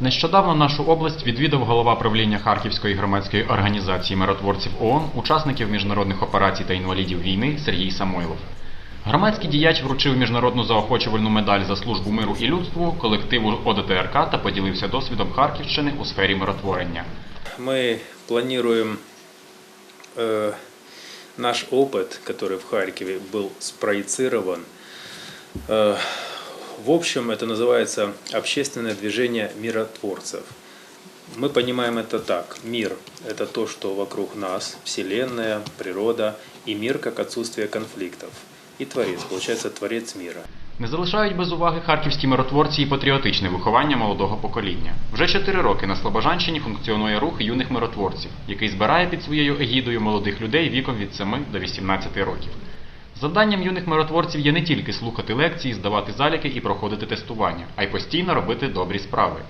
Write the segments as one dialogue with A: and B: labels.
A: Нещодавно нашу область відвідав голова правління Харківської громадської організації миротворців ООН, учасників міжнародних операцій та інвалідів війни Сергій Самойлов. Громадський діяч вручив міжнародну заохочувальну медаль за службу миру і людству колективу ОДТРК та поділився досвідом Харківщини у сфері миротворення.
B: Мы планируем э, наш опыт, который в Харькове был спроецирован. Э, в общем, это называется общественное движение миротворцев. Мы понимаем это так. Мир – это то, что вокруг нас, Вселенная, природа, и мир как отсутствие конфликтов. И Творец, получается, Творец мира.
A: Не залишають без уваги харківські миротворці і патріотичне виховання молодого покоління. Вже чотири роки на Слобожанщині функціонує рух юних миротворців, який збирає під своєю егідою молодих людей віком від 7 до 18 років. Завданням юних миротворців є не тільки слухати лекції, здавати заліки і проходити тестування, а й постійно робити добрі справи.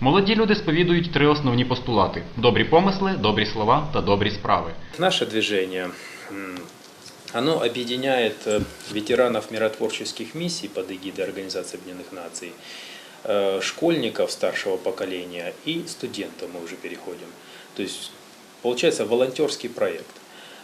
A: Молоді люди сповідують три основні постулати: добрі помисли, добрі слова та добрі справи.
B: Наше движение, м, оно объединяет э, ветеранов миротворческих миссий под эгидой Организации Объединенных Наций, э, школьников старшего поколения и студентов мы уже переходим. То есть получается волонтерский проект.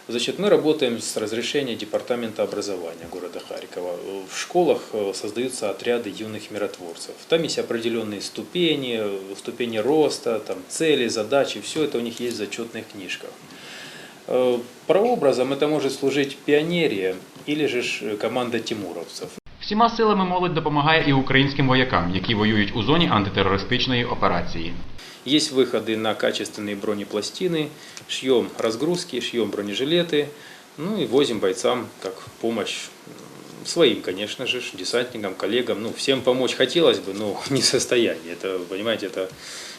B: Значит, мы работаем с разрешения Департамента образования города Харькова. В школах э, создаются отряды юных миротворцев. Там есть определенные ступени, ступени роста, там цели, задачи, все это у них есть в зачетных книжках. Э, Прообразом это может служить пионерия или же э, команда тимуровцев.
A: Всіма силами молодь допомагає і українським воякам, які воюють у зоні антитерористичної операції.
B: Есть выходы на качественные бронепластины, шьем разгрузки, шьем бронежилеты, ну и возим бойцам как помощь м, своим, конечно же, ж, десантникам, коллегам. Ну, всем помочь хотелось бы, но не в состоянии. Это, понимаете, это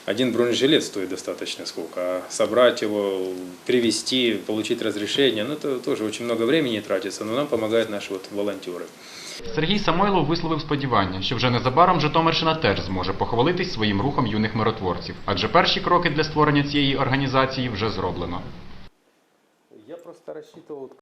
B: один бронежилет стоит достаточно сколько, а собрать его, привезти, получить разрешение, ну, это тоже очень много времени тратится, но нам помогают наши вот волонтеры.
A: Сергій Самойлов висловив сподівання, що вже незабаром Житомирщина теж зможе похвалитись своїм рухом юних миротворців, адже перші кроки для створення цієї організації вже зроблено.
B: Я просто рассчитывал